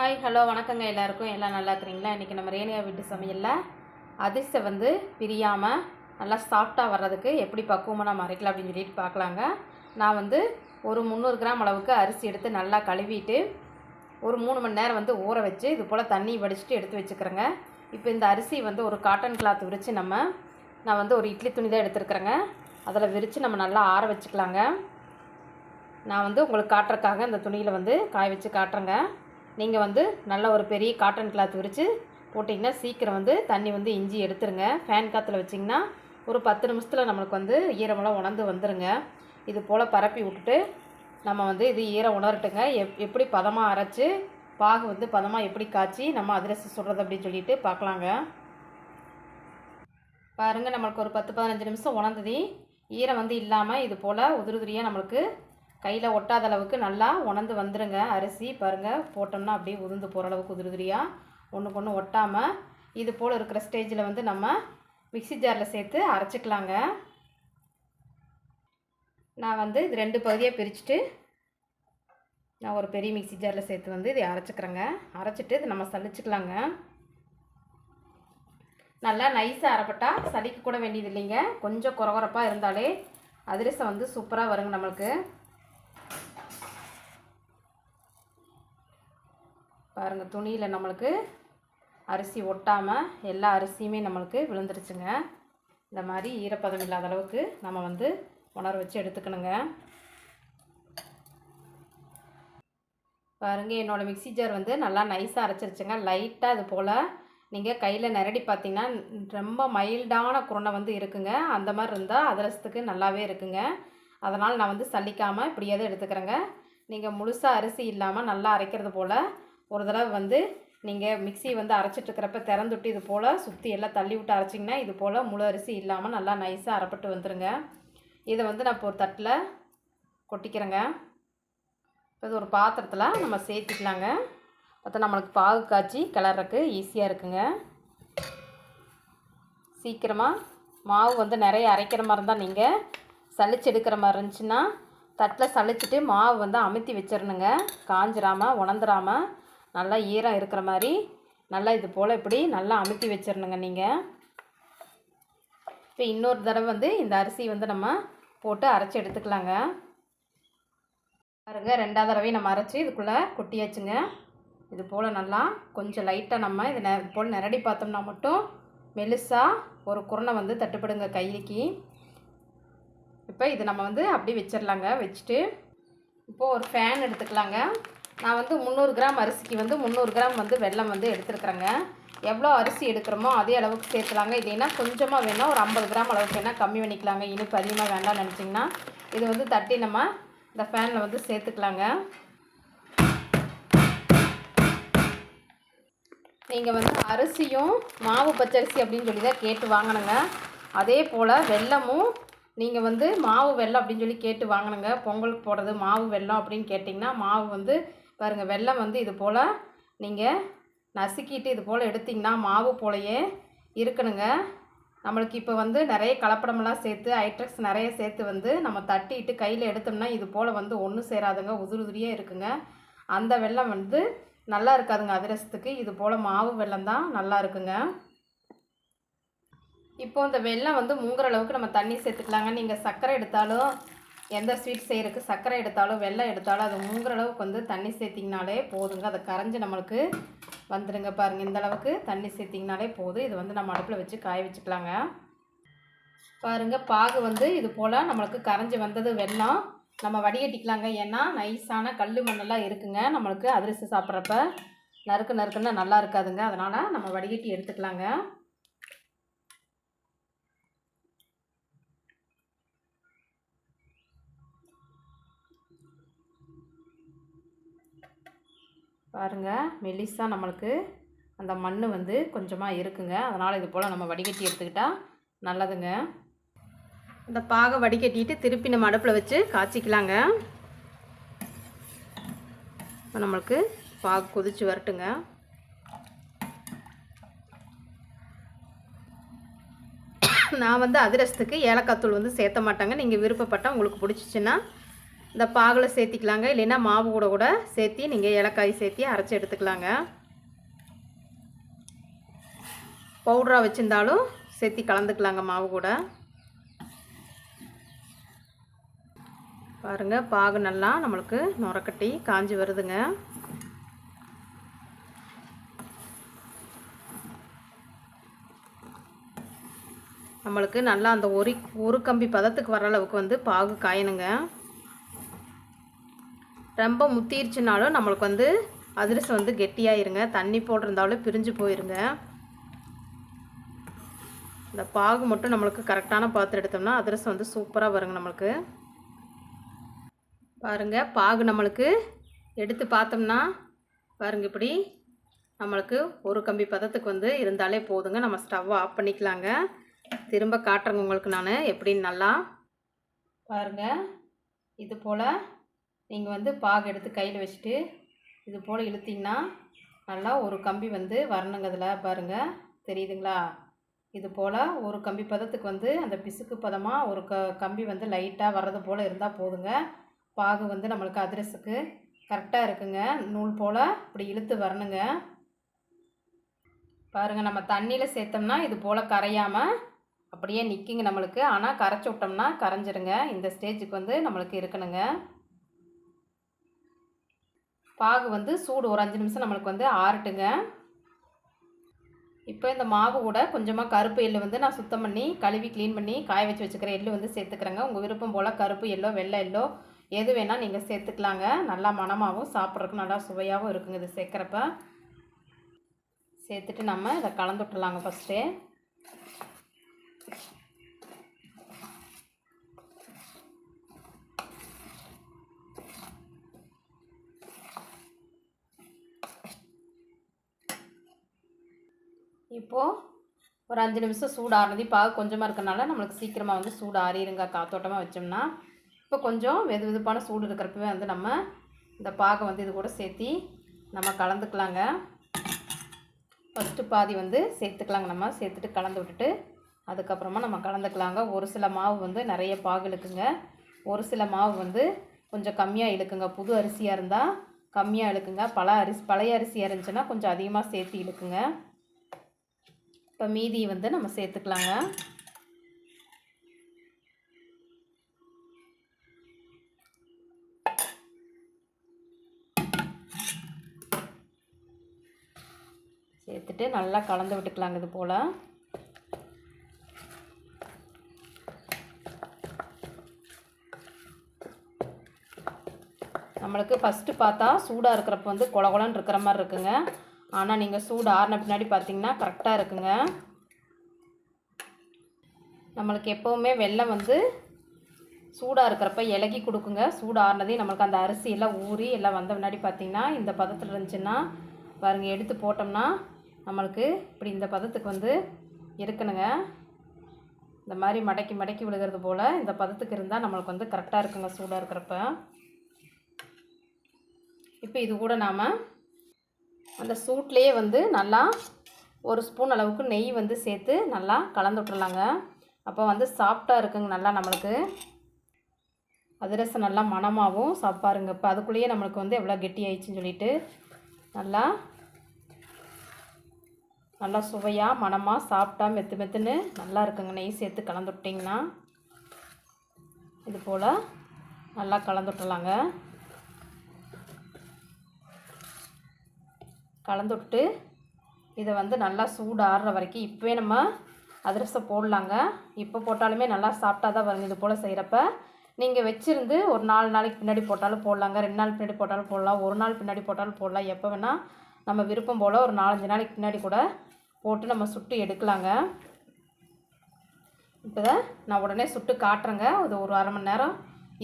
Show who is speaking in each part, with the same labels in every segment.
Speaker 1: Hi hello வணக்கங்க எல்லாருக்கும். எல்லாம் நல்லா இருக்கிறீங்களா? இன்றைக்கி நம்ம ரேணியா வீட்டு சமையலில் அதிர்ஷ்டம் வந்து பிரியாமல் நல்லா சாஃப்டாக வர்றதுக்கு எப்படி பக்குவமாக நம்ம அரைக்கலாம் அப்படின்னு சொல்லிட்டு பார்க்கலாங்க. நான் வந்து ஒரு முந்நூறு கிராம் அளவுக்கு அரிசி எடுத்து நல்லா கழுவிட்டு ஒரு மூணு மணி நேரம் வந்து ஊற வச்சு இது போல் தண்ணி வடிச்சிட்டு எடுத்து வச்சுக்கிறேங்க. இப்போ இந்த அரிசி வந்து ஒரு காட்டன் கிளாத் விரித்து நம்ம நான் வந்து ஒரு இட்லி துணி தான் எடுத்துருக்குறேங்க. அதில் விரித்து நம்ம நல்லா ஆற வச்சுக்கலாங்க. நான் வந்து உங்களுக்கு காட்டுறதுக்காக இந்த துணியில் வந்து காய வச்சு காட்டுறேங்க. நீங்கள் வந்து நல்ல ஒரு பெரிய காட்டன் கிளாத் விரித்து போட்டிங்கன்னா சீக்கிரம் வந்து தண்ணி வந்து இஞ்சி எடுத்துருங்க. ஃபேன் காற்றுல வச்சிங்கன்னா ஒரு பத்து நிமிஷத்தில் நம்மளுக்கு வந்து ஈரமெல்லாம் உணர்ந்து வந்துடுங்க இது போல் பரப்பி விட்டுட்டு நம்ம வந்து இது ஈரம் உணரட்டுங்க. எப் எப்படி பதமாக அரைச்சி பாகு வந்து பதமாக எப்படி காய்ச்சி நம்ம அதிரசம் சுடுறது அப்படின்னு சொல்லிட்டு பார்க்கலாங்க. பாருங்கள் நம்மளுக்கு ஒரு பத்து பதினஞ்சு நிமிஷம் உணர்ந்தது ஈரம் வந்து இல்லாமல் இது போல் உதிரி உதிரியாக நம்மளுக்கு கையில் ஒட்டாத அளவுக்கு நல்லா உணர்ந்து வந்துடுங்க அரிசி பாருங்கள் போட்டோம்னா அப்படியே உதிர்ந்து போகிற அளவுக்கு உதிரியாக ஒன்றுக்கு ஒன்று ஒட்டாமல் இது போல் இருக்கிற ஸ்டேஜில் வந்து நம்ம மிக்ஸி ஜாரில் சேர்த்து அரைச்சிக்கலாங்க. நான் வந்து இது ரெண்டு பகுதியாக பிரிச்சுட்டு நான் ஒரு பெரிய மிக்ஸி ஜாரில் சேர்த்து வந்து இதை அரைச்சிக்கிறேங்க. அரைச்சிட்டு இது நம்ம சளிச்சிக்கலாங்க நல்லா நைஸாக அரைப்பட்டால் சளிக்க கூட வேண்டியது இல்லைங்க. கொஞ்சம் குறகுறப்பாக இருந்தாலே அதிரசம் வந்து சூப்பராக வருங்க நம்மளுக்கு. பாருங்கள் துணியில் நம்மளுக்கு அரிசி ஒட்டாமல் எல்லா அரிசியுமே நம்மளுக்கு விழுந்துருச்சுங்க. இந்த மாதிரி ஈரப்பதம் இல்லாத அளவுக்கு நம்ம வந்து உணர வச்சு எடுத்துக்கணுங்க. பாருங்கள் என்னோடய மிக்சி ஜார் வந்து நல்லா நைஸாக அரைச்சிருச்சுங்க. லைட்டாக அது போல் நீங்கள் கையில் நிரடி பார்த்தீங்கன்னா ரொம்ப மைல்டான குருணை வந்து இருக்குங்க. அந்த மாதிரி இருந்தால் அதிரசத்துக்கு நல்லாவே இருக்குங்க. அதனால் நான் வந்து சலிக்காமல் இப்படியாவது எடுத்துக்கிறேங்க. நீங்கள் முழுசாக அரிசி இல்லாமல் நல்லா அரைக்கிறது போல் ஒரு தடவை வந்து நீங்கள் மிக்ஸி வந்து அரைச்சிட்ருக்கிறப்ப திறந்துட்டு இது போல் சுற்றி எல்லாம் தள்ளி விட்டு அரைச்சிங்கன்னா இது போல் முழு அரிசி இல்லாமல் நல்லா நைஸாக அரைப்பட்டு வந்துடுங்க இதை வந்து நான் இப்போ ஒரு தட்டில் கொட்டிக்கிறேங்க. இப்போ இது ஒரு பாத்திரத்தில் நம்ம சேர்த்துக்கலாங்க. பார்த்தா நம்மளுக்கு பாகு காய்ச்சி கிளறக்கு ஈஸியாக இருக்குங்க. சீக்கிரமாக மாவு வந்து நிறைய அரைக்கிற மாதிரி இருந்தால் நீங்கள் சளிச்சு எடுக்கிற மாதிரி இருந்துச்சுன்னா தட்டில் சளிச்சிட்டு மாவு வந்து அமுத்தி வச்சிடணுங்க காஞ்சிராமல் உணந்துராமல் நல்லா ஈரம் இருக்கிற மாதிரி நல்லா இது போல் இப்படி நல்லா அமுத்தி வச்சிடணுங்க நீங்கள் இப்போ இன்னொரு தடவை வந்து இந்த அரிசி வந்து நம்ம போட்டு அரைச்சி எடுத்துக்கலாங்க. பாருங்க ரெண்டாவது தடவையும் நம்ம அரைச்சி இதுக்குள்ளே கொட்டியாச்சுங்க. இது போல் நல்லா கொஞ்சம் லைட்டாக நம்ம இது நெ போல் நிரடி பார்த்தோம்னா மட்டும் மெலுசாக ஒரு குருணை வந்து தட்டுப்படுங்க கைக்கு இப்போ இது நம்ம வந்து அப்படி வச்சிடலாங்க வச்சுட்டு இப்போது ஒரு ஃபேன் எடுத்துக்கலாங்க. நான் வந்து முந்நூறு கிராம் அரிசிக்கு வந்து முந்நூறு கிராம் வந்து வெல்லம் வந்து எடுத்துருக்குறேங்க. எவ்வளோ அரிசி எடுக்கிறோமோ அதே அளவுக்கு சேர்த்துலாங்க இல்லைன்னா கொஞ்சமாக வேணால் ஒரு ஐம்பது கிராம் அளவுக்கு வேணால் கம்மி பண்ணிக்கலாங்க. இனிப்பு அதிகமாக வேண்டாம்னு நினச்சிங்கன்னா இது வந்து தட்டி நம்ம இந்த ஃபேனில் வந்து சேர்த்துக்கலாங்க. நீங்கள் வந்து அரிசியும் மாவு பச்சரிசி அப்படின்னு சொல்லி தான் கேட்டு வாங்கினுங்க அதே போல் வெல்லமும் நீங்கள் வந்து மாவு வெள்ளம் அப்படின்னு சொல்லி கேட்டு வாங்கினுங்க பொங்கலுக்கு போடுறது மாவு வெல்லம் அப்படின்னு கேட்டிங்கன்னா மாவு வந்து பாருங்கள் வெள்ளம் வந்து இது போல் நீங்கள் நசுக்கிட்டு இது போல் எடுத்திங்கன்னா மாவு போலையே இருக்கணுங்க. நம்மளுக்கு இப்போ வந்து நிறைய கலப்படமெல்லாம் சேர்த்து ஹைட்ரக்ஸ் நிறைய சேர்த்து வந்து நம்ம தட்டிட்டு கையில் எடுத்தோம்னா இது போல் வந்து ஒன்றும் சேராதுங்க உதிரி உதிரியாக இருக்குங்க. அந்த வெள்ளம் வந்து நல்லா இருக்காதுங்க அதிரசத்துக்கு. இது போல் மாவு வெள்ளம் தான் நல்லா இருக்குங்க. இப்போ இந்த வெள்ளம் வந்து மூங்குற அளவுக்கு நம்ம தண்ணி சேர்த்துக்கலாங்க. நீங்கள் சர்க்கரை எடுத்தாலும் எந்த ஸ்வீட் செய்கிறதுக்கு சர்க்கரை எடுத்தாலும் வெள்ளம் எடுத்தாலும் அது மூங்குற அளவுக்கு வந்து தண்ணி சேர்த்திங்கனாலே போதுங்க. அதை கரைஞ்சி நம்மளுக்கு வந்துடுங்க பாருங்கள் இந்த அளவுக்கு தண்ணி சேர்த்திங்கனாலே போதும். இது வந்து நம்ம அடுப்பில் வச்சு காய வச்சுக்கலாங்க. பாருங்கள் பாகு வந்து இது போல் நம்மளுக்கு கரைஞ்சி வந்தது வெள்ளம் நம்ம வடிகட்டிக்கலாங்க. ஏன்னா நைஸான கல் மண்ணெல்லாம் இருக்குங்க. நம்மளுக்கு அதிரசி சாப்பிட்றப்ப நறுக்கு நறுக்குன்னு நல்லா இருக்காதுங்க. அதனால் நம்ம வடிகட்டி எடுத்துக்கலாங்க. பாருங்கள் மெலிசாக நம்மளுக்கு அந்த மண் வந்து கொஞ்சமாக இருக்குங்க. அதனால் இது போல் நம்ம வடிகட்டி எடுத்துக்கிட்டால் நல்லதுங்க. இந்த பாகை வடிகட்டிட்டு திருப்பி நம்ம அடுப்பில் வச்சு காய்ச்சிக்கலாங்க. இப்போ நம்மளுக்கு பாகு கொதிச்சு வரட்டுங்க. நான் வந்து அதிரசத்துக்கு ஏலக்காய் தூள் வந்து சேர்த்த மாட்டாங்க. நீங்கள் விருப்பப்பட்டால் உங்களுக்கு பிடிச்சிச்சின்னா இந்த பாகில் சேர்த்திக்கலாங்க. இல்லைன்னா மாவு கூட கூட சேர்த்தி நீங்கள் ஏலக்காய் சேர்த்தி அரைச்சி எடுத்துக்கலாங்க. பவுடராக வச்சுருந்தாலும் சேர்த்தி கலந்துக்கலாங்க மாவு கூட. பாருங்கள் பாகு நல்லா நம்மளுக்கு நுரக்கட்டி காஞ்சி வருதுங்க. நம்மளுக்கு நல்லா அந்த ஒரு ஒரு கம்பி பதத்துக்கு வர அளவுக்கு வந்து பாகு காயணுங்க. ரொம்ப முத்திருச்சுனாலும் நம்மளுக்கு வந்து அதிரசம் வந்து கெட்டியாயிருங்க. தண்ணி போட்டிருந்தாலும் பிரிஞ்சு போயிருங்க. இந்த பாகு மட்டும் நம்மளுக்கு கரெக்டான பாத்திரம் எடுத்தோம்னா அதிரசம் வந்து சூப்பராக வருங்க நம்மளுக்கு. பாருங்கள் பாகு நம்மளுக்கு எடுத்து பார்த்தோம்னா பாருங்க இப்படி நம்மளுக்கு ஒரு கம்பி பதத்துக்கு வந்து இருந்தாலே போதுங்க. நம்ம ஸ்டவ்வை ஆஃப் பண்ணிக்கலாங்க. திரும்ப காட்டுறேங்க உங்களுக்கு நான். எப்படின்னு நல்லா பாருங்கள் இது போல் நீங்கள் வந்து பாகு எடுத்து கையில் வச்சுட்டு இது போல் இழுத்திங்கன்னா நல்லா ஒரு கம்பி வந்து வரணுங்க அதில் பாருங்கள் தெரியுதுங்களா? இது போல் ஒரு கம்பி பதத்துக்கு வந்து அந்த பிசுக்கு பதமாக ஒரு க கம்பி வந்து லைட்டாக வர்றது போல் இருந்தால் போதுங்க. பாகு வந்து நம்மளுக்கு அதிரஸுக்கு கரெக்டாக இருக்குங்க. நூல் போல் இப்படி இழுத்து வரணுங்க. பாருங்கள் நம்ம தண்ணியில் சேர்த்தோம்னா இது போல் கரையாமல் அப்படியே நிற்கிங்க நம்மளுக்கு. ஆனால் கரைச்சி விட்டோம்னா கரைஞ்சிருங்க. இந்த ஸ்டேஜுக்கு வந்து நம்மளுக்கு இருக்கணுங்க. பாகு வந்து சூடு ஒரு அஞ்சு நிமிஷம் நம்மளுக்கு வந்து ஆறட்டுங்க. இப்போ இந்த மாவு கூட கொஞ்சமாக கருப்பு எள்ளு வந்து நான் சுத்தம் பண்ணி கழுவி க்ளீன் பண்ணி காய வச்சு வச்சுக்கிற எள்ளு வந்து சேர்த்துக்கிறேங்க. உங்கள் விருப்பம் போல் கருப்பு எல்லோ வெள்ளை எல்லோ எது வேணால் நீங்கள் சேர்த்துக்கலாங்க. நல்லா மணமாகவும் சாப்பிட்றதுக்கு நல்லா சுவையாகவும் இருக்குங்க இது சேர்க்குறப்ப. சேர்த்துட்டு நம்ம இதை கலந்து விட்டுலாங்க ஃபஸ்ட்டு இப்போது ஒரு அஞ்சு நிமிஷம் சூடானது. இப்போ பாகு கொஞ்சமாக இருக்கனால நம்மளுக்கு சீக்கிரமாக வந்து சூடு ஆறிடுங்க காத்தோட்டமாக வச்சோம்னா இப்போ கொஞ்சம் வெது வெதுப்பான சூடு இருக்கிறப்பவே வந்து நம்ம இந்த பாகை வந்து இது கூட சேர்த்தி நம்ம கலந்துக்கலாங்க. ஃபஸ்ட்டு பாதி வந்து சேர்த்துக்கலாங்க நம்ம. சேர்த்துட்டு கலந்து விட்டுட்டு அதுக்கப்புறமா நம்ம கலந்துக்கலாங்க. ஒரு சில மாவு வந்து நிறைய பாகு இழுக்குங்க ஒரு சில மாவு வந்து கொஞ்சம் கம்மியாக இழுக்குங்க. புது அரிசியாக இருந்தால் கம்மியாக இழுக்குங்க. பல அரிசி பழைய அரிசியாக இருந்துச்சுன்னா கொஞ்சம் அதிகமாக சேர்த்து இழுக்குங்க. இப்போ மீதி வந்து நம்ம சேர்த்துக்கலாங்க. சேர்த்துட்டு நல்லா கலந்து விட்டுக்கலாங்க இது போல். நம்மளுக்கு ஃபஸ்ட்டு பார்த்தா சூடாக இருக்கிறப்ப வந்து கொல கொலன்னு இருக்கிற மாதிரி இருக்குங்க. ஆனால் நீங்கள் சூடு ஆறின பின்னாடி பார்த்தீங்கன்னா கரெக்டாக இருக்குங்க. நம்மளுக்கு எப்போவுமே வெள்ளம் வந்து சூடாக இருக்கிறப்ப இலகி கொடுக்குங்க. சூடு ஆறினதையும் நம்மளுக்கு அந்த அரிசி எல்லாம் ஊறி எல்லாம் வந்த முன்னாடி பார்த்தீங்கன்னா இந்த பதத்தில் இருந்துச்சுன்னா பாருங்க எடுத்து போட்டோம்னா நம்மளுக்கு இப்படி இந்த பதத்துக்கு வந்து இருக்கணுங்க. இந்த மாதிரி மடக்கி மடக்கி விழுகிறது போல் இந்த பதத்துக்கு இருந்தால் நம்மளுக்கு வந்து கரெக்டாக இருக்குங்க சூடாக இருக்கிறப்ப. இப்போ இது கூட நாம் அந்த சூட்லேயே வந்து நல்லா ஒரு ஸ்பூன் அளவுக்கு நெய் வந்து சேர்த்து நல்லா கலந்து விட்டுறலாங்க. அப்போ வந்து சாஃப்டாக இருக்குங்க நல்லா நம்மளுக்கு. அதிரசம் நல்லா மணமாகவும் சாப்பாருங்க. இப்போ அதுக்குள்ளேயே நம்மளுக்கு வந்து எவ்வளோ கெட்டி ஆயிடுச்சுன்னு சொல்லிட்டு நல்லா நல்லா சுவையாக மணமாக சாப்பிட்டா மெத்து மெத்துன்னு நல்லா இருக்குங்க. நெய் சேர்த்து கலந்துட்டிங்கன்னா இது போல் நல்லா கலந்து கலந்துட்டு கலந்து இதை வந்து நல்லா சூடு வரைக்கும் இப்போவே நம்ம அதிரசம் போடலாங்க. இப்போ போட்டாலுமே நல்லா சாப்பிட்டா தான் வருங்க இது போல் செய்கிறப்ப நீங்கள் வச்சுருந்து ஒரு நாலு நாளைக்கு பின்னாடி போட்டாலும் போடலாங்க. ரெண்டு நாள் பின்னாடி போட்டாலும் போடலாம். ஒரு நாள் பின்னாடி போட்டாலும் போடலாம். எப்போ வேணால் நம்ம விருப்பம் போல் ஒரு நாலஞ்சு நாளைக்கு பின்னாடி கூட போட்டு நம்ம சுட்டு எடுக்கலாங்க. இப்போ தான் நான் உடனே சுட்டு காட்டுறேங்க. அது ஒரு அரை மணி நேரம்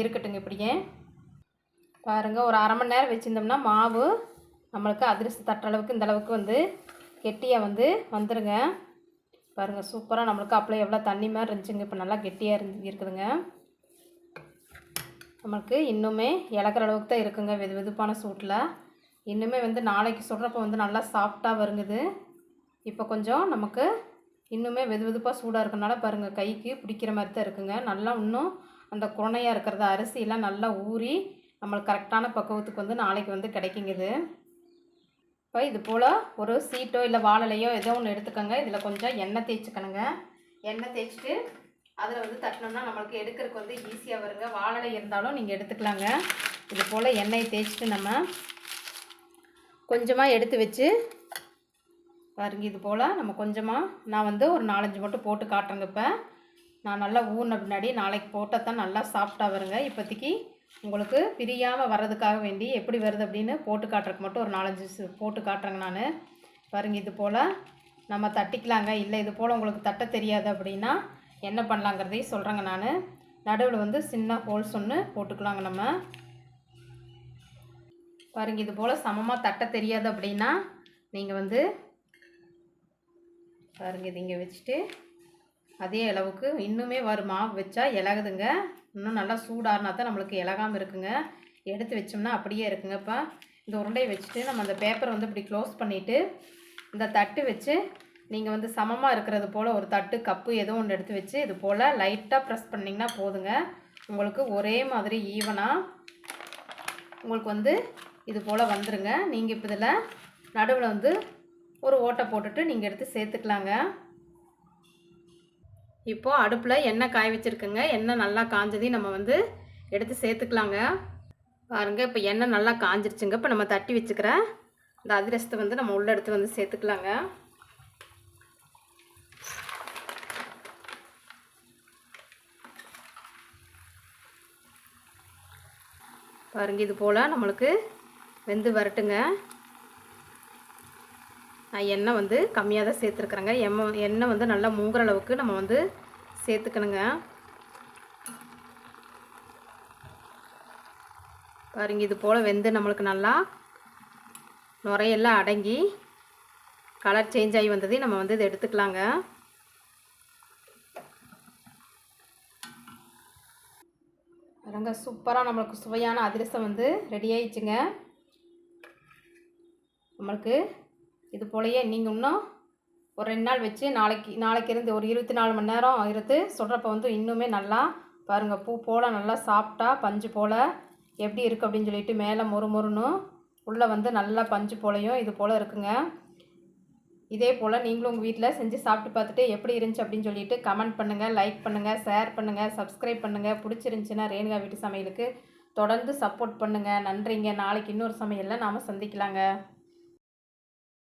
Speaker 1: இருக்கட்டுங்க இப்படியே. பாருங்கள் ஒரு அரை மணி நேரம் வச்சுருந்தோம்னா மாவு நம்மளுக்கு அதிரசம் தட்டுற அளவுக்கு இந்த அளவுக்கு வந்து கெட்டியாக வந்து வந்துடுங்க பாருங்கள் சூப்பராக நம்மளுக்கு அப்பளம் எவ்வளோ தண்ணி மாதிரி இருந்துச்சுங்க. இப்போ நல்லா கெட்டியாக இருந்து இருக்குதுங்க. நம்மளுக்கு இன்னுமே இழக்கிற அளவுக்கு தான் இருக்குங்க வெது வெதுப்பான சூட்டில் இன்னுமே வந்து நாளைக்கு சுடுறப்ப வந்து நல்லா சாஃப்டாக வருங்குது. இப்போ கொஞ்சம் நமக்கு இன்னுமே வெது வெதுப்பாக சூடாக இருக்கனால பாருங்கள் கைக்கு பிடிக்கிற மாதிரி தான் இருக்குங்க. நல்லா இன்னும் அந்த குரணையாக இருக்கிறத அரிசியெல்லாம் நல்லா ஊறி நம்மளுக்கு கரெக்டான பக்குவத்துக்கு வந்து நாளைக்கு வந்து கிடைக்குங்குது. இப்போ இது போல் ஒரு சீட்டோ இல்லை வாழலையோ ஏதோ ஒன்று எடுத்துக்கோங்க. இதில் கொஞ்சம் எண்ணெய் தேய்ச்சிக்கணுங்க. எண்ணெய் தேய்ச்சிட்டு அதில் வந்து தட்டினோம்னா நம்மளுக்கு எடுக்கிறதுக்கு வந்து ஈஸியாக வருங்க. வாழலை இருந்தாலும் நீங்கள் எடுத்துக்கலாங்க. இது போல் எண்ணெயை தேய்ச்சிட்டு நம்ம கொஞ்சமாக எடுத்து வச்சு பாருங்க இது போல் நம்ம கொஞ்சமாக நான் வந்து ஒரு நாலஞ்சு மட்டும் போட்டு காட்டுறேங்க இப்போ. நான் நல்லா ஊறின பின்னாடி நாளைக்கு போட்டால் தான் நல்லா சாஃப்டாக வருங்க. இப்போதைக்கு உங்களுக்கு பிரியாமல் வர்றதுக்காக வேண்டி எப்படி வருது அப்படின்னு போட்டு காட்டுறதுக்கு மட்டும் ஒரு நாலஞ்சு போட்டு காட்டுறேங்க நான். பாருங்கள் இது போல் நம்ம தட்டிக்கலாங்க. இல்லை இது போல் உங்களுக்கு தட்ட தெரியாது அப்படின்னா என்ன பண்ணலாங்கிறதையும் சொல்கிறேங்க நான். நடுவில் வந்து சின்ன ஹோல்ஸ் ஒன்று போட்டுக்கலாங்க நம்ம. பாருங்க இது போல் சமமாக தட்ட தெரியாது அப்படின்னா நீங்கள் வந்து பாருங்க இது இங்கே வச்சுட்டு அதே அளவுக்கு இன்னுமே வரும்? மாவு வச்சா இலகுதுங்க. இன்னும் நல்லா சூடாறினா தான் நம்மளுக்கு இலகாமல் இருக்குங்க. எடுத்து வச்சோம்னா அப்படியே இருக்குங்க இப்போ இந்த உருண்டையை வச்சுட்டு நம்ம அந்த பேப்பரை வந்து இப்படி க்ளோஸ் பண்ணிவிட்டு இந்த தட்டு வச்சு நீங்கள் வந்து சமமாக இருக்கிறது போல் ஒரு தட்டு கப்பு ஏதோ ஒன்று எடுத்து வச்சு இது போல் லைட்டாக ப்ரெஸ் பண்ணிங்கன்னா போதுங்க. உங்களுக்கு ஒரே மாதிரி ஈவனாக உங்களுக்கு வந்து இது போல் வந்துருங்க. நீங்கள் இப்போ இதில் நடுவில் வந்து ஒரு ஓட்டை போட்டுட்டு நீங்கள் எடுத்து சேர்த்துக்கலாங்க. இப்போது அடுப்பில் எண்ணெய் காய வச்சுருக்குங்க. எண்ணெய் நல்லா காஞ்சதையும் நம்ம வந்து எடுத்து சேர்த்துக்கலாங்க. பாருங்கள் இப்போ எண்ணெய் நல்லா காஞ்சிருச்சுங்க. இப்போ நம்ம தட்டி வச்சுக்கிற இந்த அதிரசத்தை வந்து நம்ம உள்ள எடுத்து வந்து சேர்த்துக்கலாங்க. பாருங்க இது போல் நம்மளுக்கு வெந்து வரட்டுங்க. எண்ணெய் வந்து கம்மியாக தான் சேர்த்துருக்குறேங்க. எம்ம எண்ணெய் வந்து நல்லா மூங்குற அளவுக்கு நம்ம வந்து சேர்த்துக்கணுங்க. பாருங்க இது போல் வெந்து நம்மளுக்கு நல்லா நுரையெல்லாம் அடங்கி கலர் சேஞ்ச் ஆகி வந்ததையும் நம்ம வந்து இதை எடுத்துக்கலாங்க. பாருங்க சூப்பராக நம்மளுக்கு சுவையான அதிரசம் வந்து ரெடி ஆயிடுச்சுங்க. நம்மளுக்கு இது போலயே நீங்கள் இன்னும் ஒரு ரெண்டு நாள் வச்சு நாளைக்கு நாளைக்கு இருந்து ஒரு இருபத்தி நாலு மணி நேரம் இருந்து சொல்கிறப்ப வந்து இன்னுமே நல்லா பாருங்கள் பூ போல் நல்லா சாப்பிட்டா பஞ்சு போல் எப்படி இருக்குது அப்படின்னு சொல்லிட்டு மேலே மொறு மொறுனும் உள்ளே வந்து நல்லா பஞ்சு போலையும் இது போல் இருக்குங்க. இதே போல் நீங்களும் உங்கள் வீட்டில் செஞ்சு சாப்பிட்டு பார்த்துட்டு எப்படி இருந்துச்சு அப்படின்னு சொல்லிட்டு கமெண்ட் பண்ணுங்கள் லைக் பண்ணுங்கள் ஷேர் பண்ணுங்கள் சப்ஸ்கிரைப் பண்ணுங்கள் பிடிச்சிருந்துச்சின்னா ரேணுகா வீட்டு சமையலுக்கு தொடர்ந்து சப்போர்ட் பண்ணுங்கள் நன்றிங்க. நாளைக்கு இன்னொரு சமையலில் நாம் சந்திக்கலாங்க.